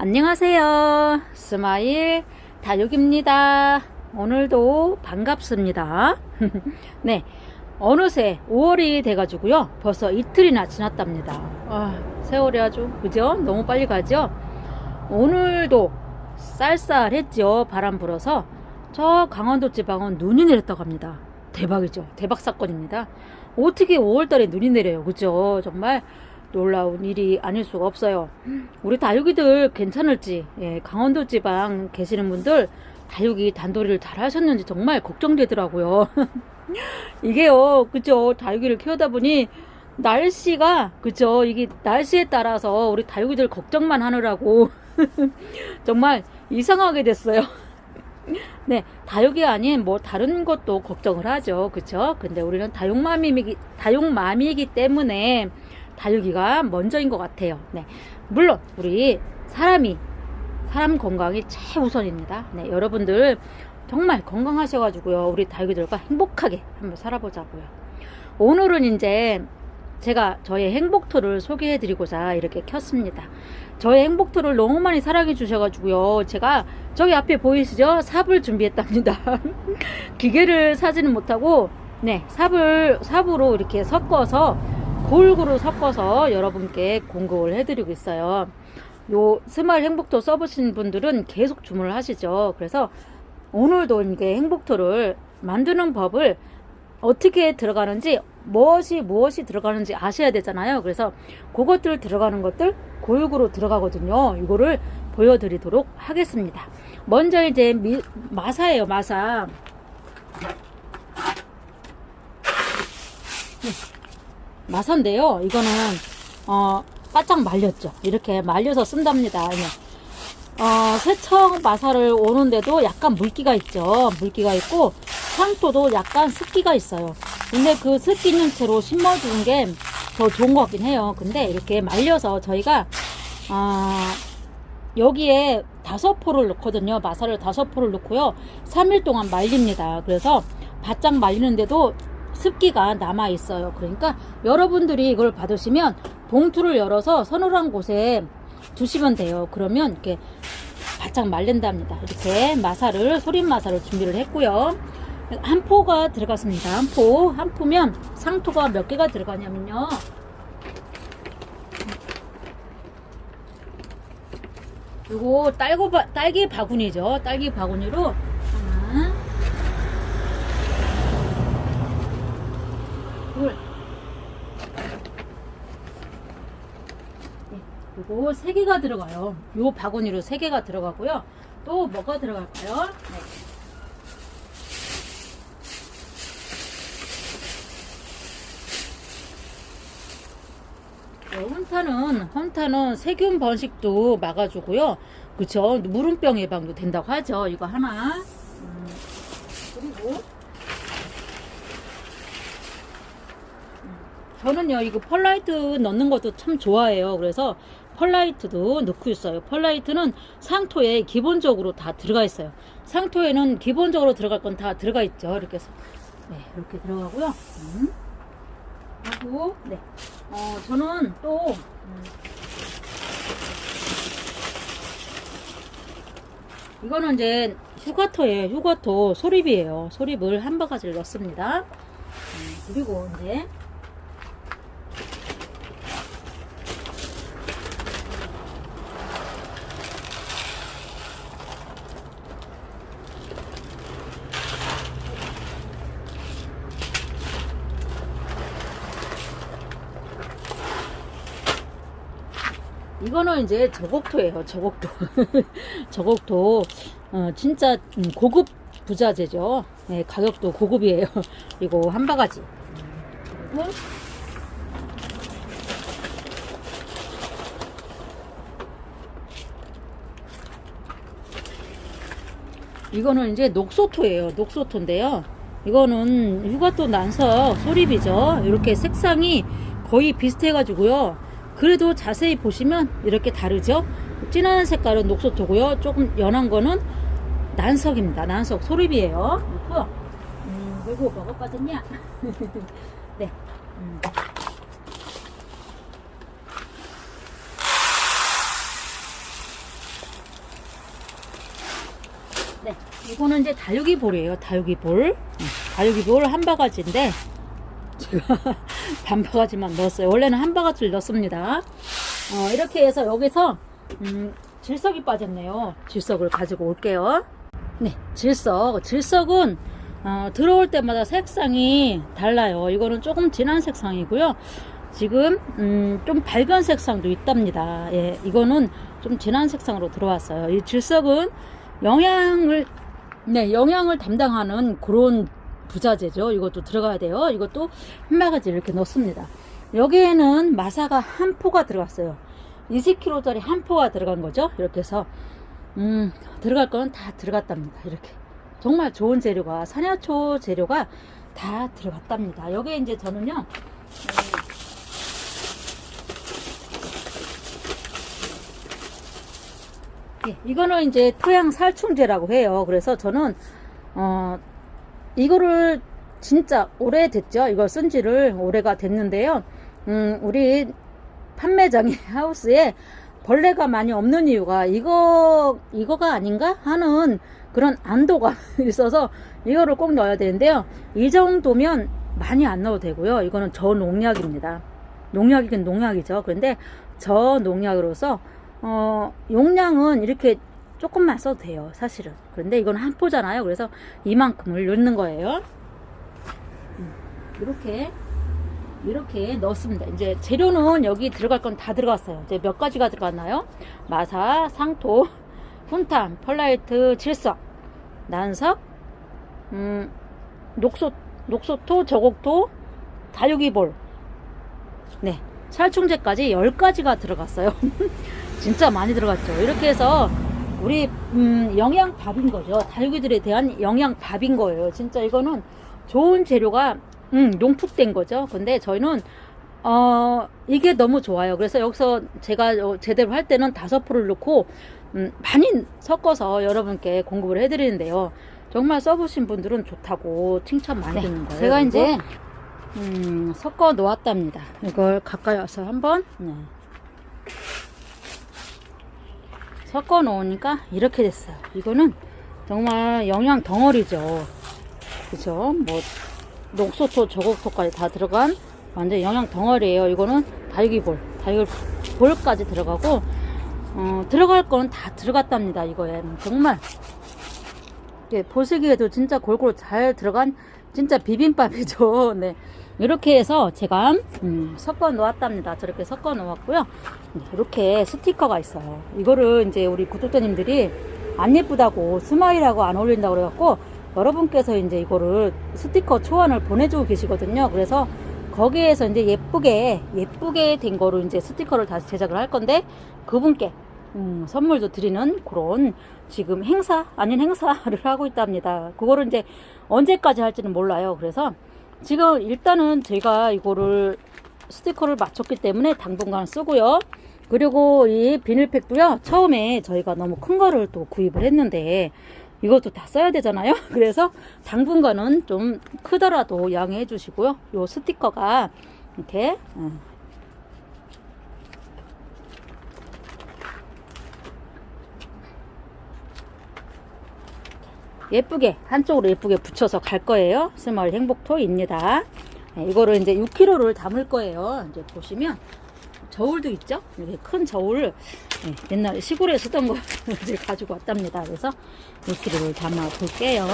안녕하세요. 스마일 다육입니다. 오늘도 반갑습니다. 네. 어느새 5월이 돼 가지고요. 벌써 이틀이나 지났답니다. 아, 세월이 아주, 그죠? 너무 빨리 가죠? 오늘도 쌀쌀했죠. 바람 불어서. 저 강원도 지방은 눈이 내렸다고 합니다. 대박이죠. 대박 사건입니다. 어떻게 5월달에 눈이 내려요. 그죠? 정말 놀라운 일이 아닐 수가 없어요. 우리 다육이들 괜찮을지, 예, 강원도 지방 계시는 분들 다육이 단도리를 잘 하셨는지 정말 걱정되더라고요. 이게요, 그죠? 다육이를 키우다 보니 날씨가, 그죠? 이게 날씨에 따라서 우리 다육이들 걱정만 하느라고 정말 이상하게 됐어요. 네, 다육이 아닌 뭐 다른 것도 걱정을 하죠. 그쵸? 근데 우리는 다육맘이기, 다육맘이기 때문에 다육이가 먼저인 것 같아요. 네. 물론, 우리 사람이, 사람 건강이 최우선입니다. 네, 여러분들 정말 건강하셔가지고요. 우리 다육이들과 행복하게 한번 살아보자고요. 오늘은 이제 제가 저의 행복토를 소개해드리고자 이렇게 켰습니다. 저의 행복토를 너무 많이 사랑해 주셔가지고요. 제가 저기 앞에 보이시죠? 삽을 준비했답니다. 기계를 사지는 못하고, 네, 삽을, 삽으로 이렇게 섞어서, 골고루 섞어서 여러분께 공급을 해드리고 있어요. 요 스마일 행복토 써보신 분들은 계속 주문을 하시죠. 그래서 오늘도 이게 행복토를 만드는 법을 어떻게 들어가는지 무엇이 무엇이 들어가는지 아셔야 되잖아요. 그래서 그것들 들어가는 것들 골고루 들어가거든요. 이거를 보여드리도록 하겠습니다. 먼저 이제 미, 마사예요. 마사. 마사인데요. 이거는 어 바짝 말렸죠. 이렇게 말려서 쓴답니다. 어, 세척 마사를 오는데도 약간 물기가 있죠. 물기가 있고 상토도 약간 습기가 있어요. 근데 그 습기 있는 채로 심어주는 게 더 좋은 것 같긴 해요. 근데 이렇게 말려서 저희가 아, 여기에 다섯 포를 넣거든요. 마사를 다섯 포를 넣고요. 3일 동안 말립니다. 그래서 바짝 말리는데도 습기가 남아 있어요. 그러니까 여러분들이 이걸 받으시면 봉투를 열어서 서늘한 곳에 두시면 돼요. 그러면 이렇게 바짝 말린답니다. 이렇게 마사를 소림 마사를 준비를 했고요. 한 포가 들어갔습니다. 한 포. 한 포면 상토가 몇 개가 들어가냐면요. 바, 딸기 바구니죠. 딸기 바구니로 하나, 둘, 네, 요거 세 개가 들어가요. 요 바구니로 세 개가 들어가고요. 또 뭐가 들어갈까요? 네. 어, 헌타는 헌타는 세균 번식도 막아주고요. 그쵸? 물음병 예방도 된다고 하죠. 이거 하나. 음, 그리고 음, 저는요 이거 펄라이트 넣는 것도 참 좋아해요. 그래서 펄라이트도 넣고 있어요. 펄라이트는 상토에 기본적으로 다 들어가 있어요. 상토에는 기본적으로 들어갈 건 다 들어가 있죠. 이렇게 해서 네 이렇게 들어가고요. 음. 하고 네. 어 저는 또 음, 이거는 이제 휴가토예요. 휴가토 소립이에요. 소립을 한 바가지를 넣습니다. 음, 그리고 이제 이거는 이제 저곡토예요. 저곡토. 저곡토. 어, 진짜 음, 고급 부자재죠. 네, 가격도 고급이에요. 이거 한 바가지. 그리고 이거는 이제 녹소토예요. 녹소토인데요. 이거는 휴가토 난석 소립이죠. 이렇게 색상이 거의 비슷해가지고요. 그래도 자세히 보시면 이렇게 다르죠. 진한 색깔은 녹소토고요. 조금 연한 거는 난석입니다. 난석 소립이에요. 음, 그리고 뭐가 빠졌냐? 네. 음. 네, 이거는 이제 다육이 볼이에요. 다육이 볼. 음, 다육이 볼 한 바가지인데 제가 반 바가지만 넣었어요. 원래는 한 바가지를 넣습니다. 어, 이렇게 해서 여기서 음, 질석이 빠졌네요. 질석을 가지고 올게요. 네, 질석. 질석은 어, 들어올 때마다 색상이 달라요. 이거는 조금 진한 색상이고요. 지금 음, 좀 밝은 색상도 있답니다. 예, 이거는 좀 진한 색상으로 들어왔어요. 이 질석은 영양을 네, 영양을 담당하는 그런 부자재죠. 이것도 들어가야 돼요. 이것도 한 바가지 이렇게 넣습니다. 여기에는 마사가 한 포가 들어갔어요. 20kg짜리 한 포가 들어간 거죠. 이렇게 해서 음, 들어갈 거는 다 들어갔답니다. 이렇게 정말 좋은 재료가 산야초 재료가 다 들어갔답니다. 여기에 이제 저는요. 음, 예, 이거는 이제 토양 살충제라고 해요. 그래서 저는 어 이거를 진짜 오래됐죠. 이걸 쓴 지를 오래가 됐는데요. 음, 우리 판매장의 하우스에 벌레가 많이 없는 이유가 이거 이거가 아닌가 하는 그런 안도가 있어서 이거를 꼭 넣어야 되는데요. 이 정도면 많이 안 넣어도 되고요. 이거는 저농약입니다. 농약이긴 농약이죠. 그런데 저농약으로서 어, 용량은 이렇게 조금만 써도 돼요. 사실은. 그런데 이건 한 포잖아요. 그래서 이만큼을 넣는 거예요. 음, 이렇게 이렇게 넣습니다. 이제 재료는 여기 들어갈 건 다 들어갔어요. 이제 몇 가지가 들어갔나요? 마사, 상토, 훈탄, 펄라이트, 질석, 난석, 음, 녹소, 녹소토, 저곡토, 다육이볼, 네, 살충제까지 10가지가 들어갔어요. 진짜 많이 들어갔죠. 이렇게 해서 우리 음, 영양밥인 거죠. 다육이들에 대한 영양밥인 거예요. 진짜 이거는 좋은 재료가 음, 농축된 거죠. 근데 저희는 어, 이게 너무 좋아요. 그래서 여기서 제가 어, 제대로 할 때는 다섯 포를 넣고 음, 많이 섞어서 여러분께 공급을 해드리는데요. 정말 써보신 분들은 좋다고 칭찬 많이 듣는 거예요. 제가 이제 음, 섞어 놓았답니다. 이걸 가까이 와서 한번 네. 섞어 놓으니까 이렇게 됐어요. 이거는 정말 영양 덩어리죠. 그죠? 뭐 녹소토, 저곡토까지 다 들어간 완전 영양 덩어리예요. 이거는 다육이볼, 다육이볼까지 들어가고 어, 들어갈 건 다 들어갔답니다. 이거에 정말 예, 보시기에도 진짜 골고루 잘 들어간 진짜 비빔밥이죠. 네. 이렇게 해서 제가 음, 섞어 놓았답니다. 저렇게 섞어 놓았고요. 네, 이렇게 스티커가 있어요. 이거를 이제 우리 구독자님들이 안 예쁘다고 스마일하고 안 어울린다고 그래갖고 여러분께서 이제 이거를 스티커 초안을 보내주고 계시거든요. 그래서 거기에서 이제 예쁘게 예쁘게 된 거로 이제 스티커를 다시 제작을 할 건데 그분께 음, 선물도 드리는 그런 지금 행사 아닌 행사를 하고 있답니다. 그거를 이제 언제까지 할지는 몰라요. 그래서 지금 일단은 제가 이거를 스티커를 맞췄기 때문에 당분간 쓰고요. 그리고 이 비닐팩도요. 처음에 저희가 너무 큰 거를 또 구입을 했는데 이것도 다 써야 되잖아요. 그래서 당분간은 좀 크더라도 양해해 주시고요. 요 스티커가 이렇게 예쁘게 한쪽으로 예쁘게 붙여서 갈 거예요. 스몰 행복토입니다. 네, 이거를 이제 6kg를 담을 거예요. 이제 보시면 저울도 있죠. 이렇게 큰 저울 네, 옛날에 시골에 쓰던 거 이제 가지고 왔답니다. 그래서 6kg를 담아 볼게요.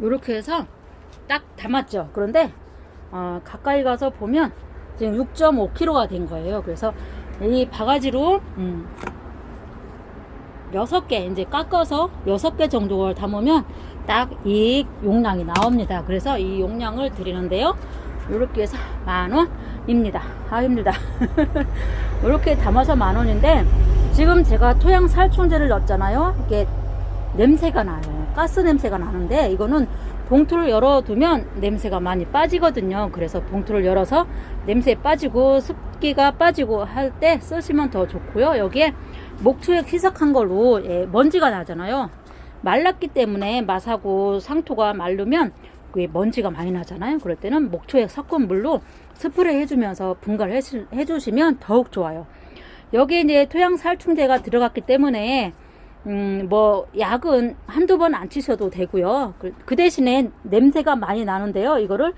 이렇게 해서 딱 담았죠. 그런데 어, 가까이 가서 보면 지금 6.5kg가 된 거예요. 그래서 이 바가지로 음, 6개 이제 깎아서 6개 정도를 담으면 딱 이 용량이 나옵니다. 그래서 이 용량을 드리는데요. 이렇게 해서 만 원입니다. 아 힘들다. 이렇게 담아서 만 원인데 지금 제가 토양 살충제를 넣었잖아요. 이게 냄새가 나요. 가스 냄새가 나는데 이거는 봉투를 열어두면 냄새가 많이 빠지거든요. 그래서 봉투를 열어서 냄새 빠지고 습기가 빠지고 할 때 쓰시면 더 좋고요. 여기에 목초액 희석한 걸로 예, 먼지가 나잖아요. 말랐기 때문에 맛하고 상토가 마르면 그게 먼지가 많이 나잖아요. 그럴 때는 목초액 섞은 물로 스프레이 해주면서 분갈을 해주- 해주시면 더욱 좋아요. 여기에 이제 토양 살충제가 들어갔기 때문에 음, 뭐, 약은 한두 번 안 치셔도 되고요. 그, 그 대신에 냄새가 많이 나는데요. 이거를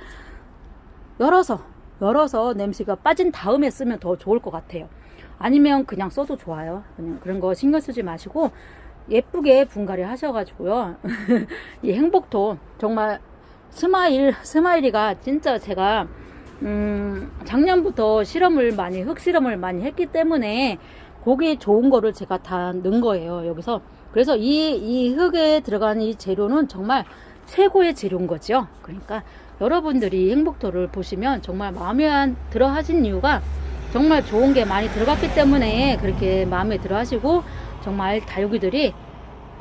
열어서, 열어서 냄새가 빠진 다음에 쓰면 더 좋을 것 같아요. 아니면 그냥 써도 좋아요. 그냥 그런 거 신경 쓰지 마시고, 예쁘게 분갈이 하셔가지고요. 이 행복도 정말 스마일, 스마일이가 진짜 제가, 음, 작년부터 실험을 많이, 흙 실험을 많이 했기 때문에 고기 좋은 거를 제가 다 넣은 거예요. 여기서. 그래서 이, 이 흙에 들어간 이 재료는 정말 최고의 재료인 거죠. 그러니까 여러분들이 행복도를 보시면 정말 마음에 안 들어 하신 이유가 정말 좋은 게 많이 들어갔기 때문에 그렇게 마음에 들어 하시고 정말 다육이들이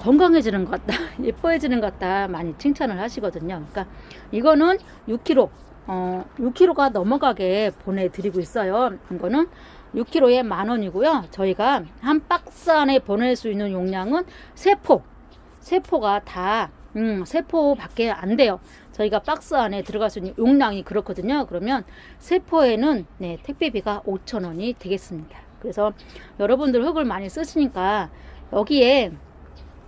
건강해지는 것 같다, 예뻐해지는 것 같다 많이 칭찬을 하시거든요. 그러니까 이거는 6kg, 어, 6kg가 넘어가게 보내드리고 있어요. 이거는 6kg에 만 원이고요. 저희가 한 박스 안에 보낼 수 있는 용량은 세포, 세포가 다, 음, 세포밖에 안 돼요. 저희가 박스 안에 들어갈 수 있는 용량이 그렇거든요. 그러면 세포에는 네, 택배비가 5,000원이 되겠습니다. 그래서 여러분들 흙을 많이 쓰시니까 여기에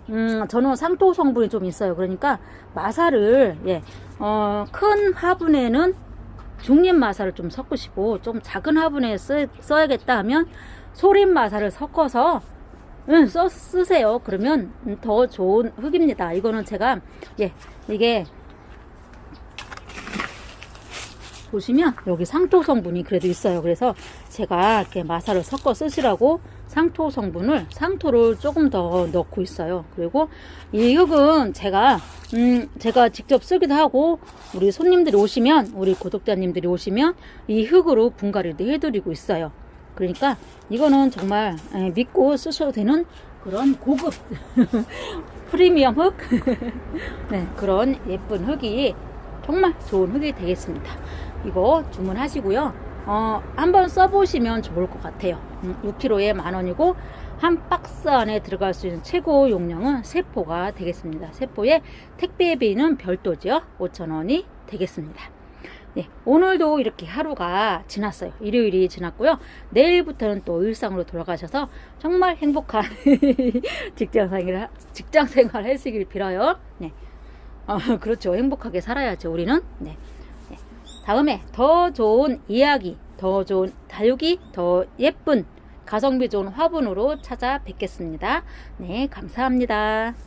음, 저는 상토 성분이 좀 있어요. 그러니까 마사를 예, 어, 큰 화분에는 중립 마사를 좀 섞으시고 좀 작은 화분에 쓰, 써야겠다 하면 소림 마사를 섞어서 음, 써, 쓰세요. 그러면 음, 더 좋은 흙입니다. 이거는 제가 예, 이게 보시면 여기 상토 성분이 그래도 있어요. 그래서 제가 이렇게 마사를 섞어 쓰시라고 상토 성분을 상토를 조금 더 넣고 있어요. 그리고 이 흙은 제가 음 제가 직접 쓰기도 하고 우리 손님들이 오시면 우리 구독자님들이 오시면 이 흙으로 분갈이도 해드리고 있어요. 그러니까 이거는 정말 에, 믿고 쓰셔도 되는 그런 고급 프리미엄 흙 네, 그런 예쁜 흙이 정말 좋은 흙이 되겠습니다. 이거 주문하시고요. 어, 한번 써보시면 좋을 것 같아요. 음, 6kg에 만 원이고 한 박스 안에 들어갈 수 있는 최고 용량은 세포가 되겠습니다. 세포의 택배비는 별도죠. 5천 원이 되겠습니다. 네, 오늘도 이렇게 하루가 지났어요. 일요일이 지났고요. 내일부터는 또 일상으로 돌아가셔서 정말 행복한 직장 생활, 직장 생활 하시길 빌어요. 네. 어, 그렇죠. 행복하게 살아야죠. 우리는. 네. 네. 다음에 더 좋은 이야기, 더 좋은 다육이, 더 예쁜 가성비 좋은 화분으로 찾아뵙겠습니다. 네, 감사합니다.